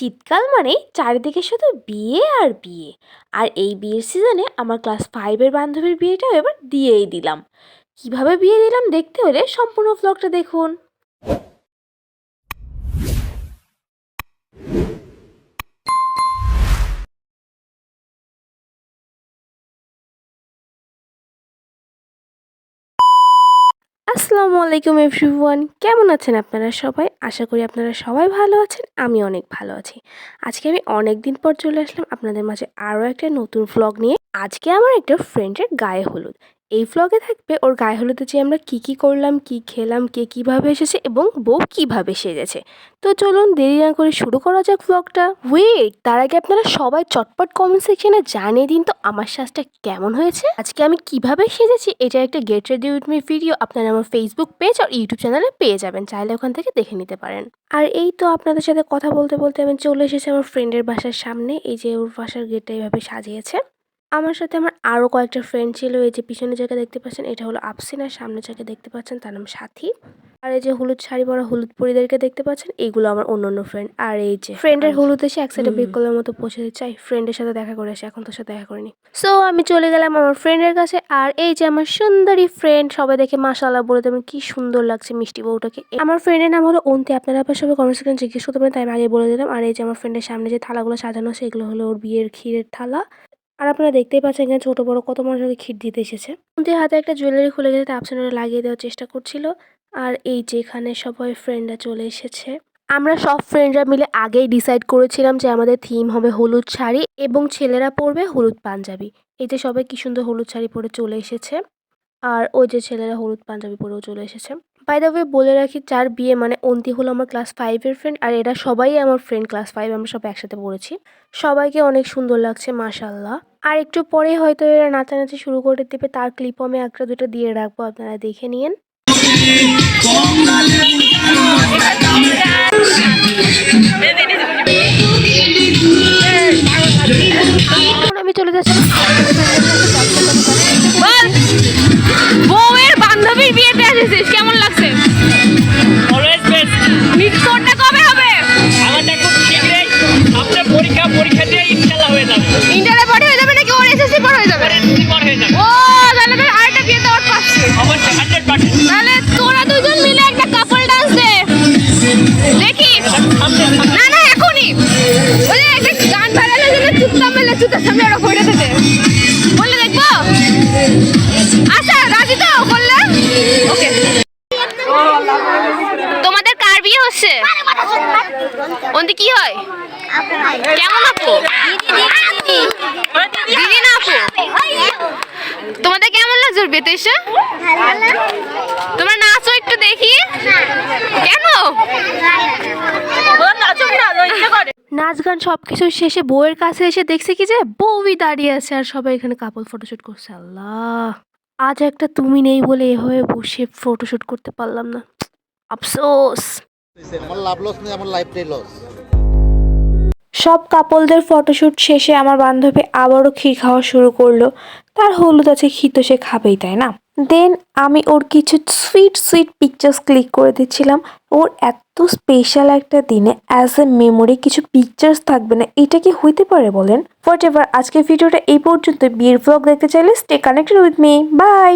শীতকাল মানে চারিদিকে শুধু বিয়ে আর বিয়ে। আর এই বিয়ের সিজনে আমার ক্লাস ফাইভের বান্ধবীর বিয়েটাও এবার দিয়েই দিলাম। কীভাবে বিয়ে দিলাম দেখতে হলে সম্পূর্ণ ব্লগটা দেখুন। আসসালামু আলাইকুম এভরিওয়ান। কেমন আছেন আপনারা সবাই? আশা করি আপনারা সবাই ভালো আছেন, আমি অনেক ভালো আছি। আজকে আমি অনেক দিন পর চলে আসলাম আপনাদের মাঝে আরও একটা নতুন ভ্লগ নিয়ে। আজকে আমার একটা ফ্রেন্ডের গায়ে হলুদ। এই ভ্লগে থাকবে ওর গায়ে হলুদে যে আমরা কি কি করলাম, কি খেলাম, কে কীভাবে এসেছে এবং বউ কীভাবে সেজেছে। তো চলুন দেরি না করে শুরু করা যাক ভ্লগটা ওয়েট তার আগে আপনারা সবাই চটপট কমেন্ট সেকশনে জানিয়ে দিন তো আমার সাজটা কেমন হয়েছে, আজকে আমি কীভাবে সেজেছি, এটা একটা get ready with me video আপনারা আমার ফেসবুক পেজ আর ইউটিউব চ্যানেলে পেয়ে যাবেন, চাইলে ওখান থেকে দেখে নিতে পারেন। আর এই তো আপনাদের সাথে কথা বলতে বলতে আমি চলে এসেছি আমার ফ্রেন্ডের বাসার সামনে, এই যে ওর বাসার গেটটা এইভাবে সাজিয়েছে। আমার সাথে আমার আরও কয়েকটা ফ্রেন্ড ছিল এই যে পিছনে জায়গা দেখতে পাচ্ছেন এটা হলো আফসিন আর সামনের জায়গায় দেখতে পাচ্ছেন তার নাম সাথী। আর এই যে হলুদ শাড়ি পরা হলুদ পরিদেরকে দেখতে পাচ্ছেন এইগুলো আমার অন্য অন্য ফ্রেন্ড আর এই যে ফ্রেন্ডের হলুদ এসে এক সাইডে বেক কলার মতো পৌঁছে চাই ফ্রেন্ডের সাথে দেখা করে আসি এখন তোর সাথে দেখা করিনি। সো আমি চলে গেলাম আমার ফ্রেন্ডের কাছে আর এই যে আমার সুন্দরী ফ্রেন্ড সবাই দেখে মাশাল্লাহ বলে দেবেন কি সুন্দর লাগছে মিষ্টি বউটাকে। আমার ফ্রেন্ডের নাম হলো অন্তি আপনারা আবার সবাই কমেন্ট সেকশন জিজ্ঞেস করতে পারেন তাই আমি আগে বলে দিলাম। আর এই যে আমার ফ্রেন্ডের সামনে যে থালাগুলো সাজানো সেগুলো হলো ওর বিয়ের ক্ষীরের থালা। আর আপনারা দেখতেই পাচ্ছেন এখানে ছোটো বড়ো কত মানুষকে ক্ষীর দিতে এসেছে। ওদের হাতে একটা জুয়েলারি খুলে গেছে আপসেনারা লাগিয়ে দেওয়ার চেষ্টা করছিল। আর এই যে এখানে সবাই ফ্রেন্ডরা চলে এসেছে। আমরা সব ফ্রেন্ডরা মিলে আগেই ডিসাইড করেছিলাম যে আমাদের থিম হবে হলুদ শাড়ি এবং ছেলেরা পরবে হলুদ পাঞ্জাবি। এই যে সবাই কি সুন্দর হলুদ শাড়ি পরে চলে এসেছে। আর ওই যে ছেলেরা হলুদ পাঞ্জাবি পরেও চলে এসেছে। বাই দ্য ওয়ে বলে রাখি যার বিয়ে মানে অন্তি হলো আমার ক্লাস ফাইভের ফ্রেন্ড আর এরা সবাই আমার ফ্রেন্ড ক্লাস ফাইভ আমরা সব একসাথে পড়েছি। সবাইকে অনেক সুন্দর লাগছে মাশাল্লাহ আর একটু পরে হয়তো এরা নাচানাচি শুরু করে দেবে তার ক্লিপও আমি একটা দুটো দিয়ে রাখব আপনারা দেখে নিন আমি চলে যাচ্ছি। তাহলে তোরা দুজন মিলে একটা কাপল ডান্স দে। দেখি। না না, এখনই। ওই একটা গান ভাইরাল হয়েছে না চুপটা মেলে চুপটার সামনে ওরা ঘুরে থেকে বললে দেখব? আচ্ছা রাজি তো? বললে? ওকে। তোমাদের কার বিয়ে হচ্ছে? ওনতে কি হয়? কেমন আপু? দিদি না আপু? তোমাদের কেমন লাগছে বিয়েতে এসে? তোমরা নাচো একটু দেখি। কেন? নাচ গান সব কিছু শেষে বউয়ের কাছে এসে দেখছে কি যে বউই দাঁড়িয়ে আছে আর সবাই এখানে কাপল ফটোশুট করছে। আল্লাহ আজ একটা তুমি নেই বলে এভাবে বসে ফটোশুট করতে পারলাম না। আফসোস। আমার লাভ লস নেই আমার লাইফটাই লস সব কাপলদের ফটোশুট শেষে আমার বান্ধবী আবারও ক্ষীর খাওয়া শুরু করল। তার হলুদ আছে ক্ষীর তো সে খাবেই তাই না? দেন আমি ওর কিছু সুইট সুইট পিকচার্স ক্লিক করে দিচ্ছিলাম। ওর এত স্পেশাল একটা দিনে অ্যাজ এ মেমোরি কিছু পিকচার্স থাকবে না। এটা কি হইতে পারে বলেন? ফট এভার আজকের ভিডিওটা এই পর্যন্ত বিয়ের ব্লগ দেখতে চাইলে stay connected with me bye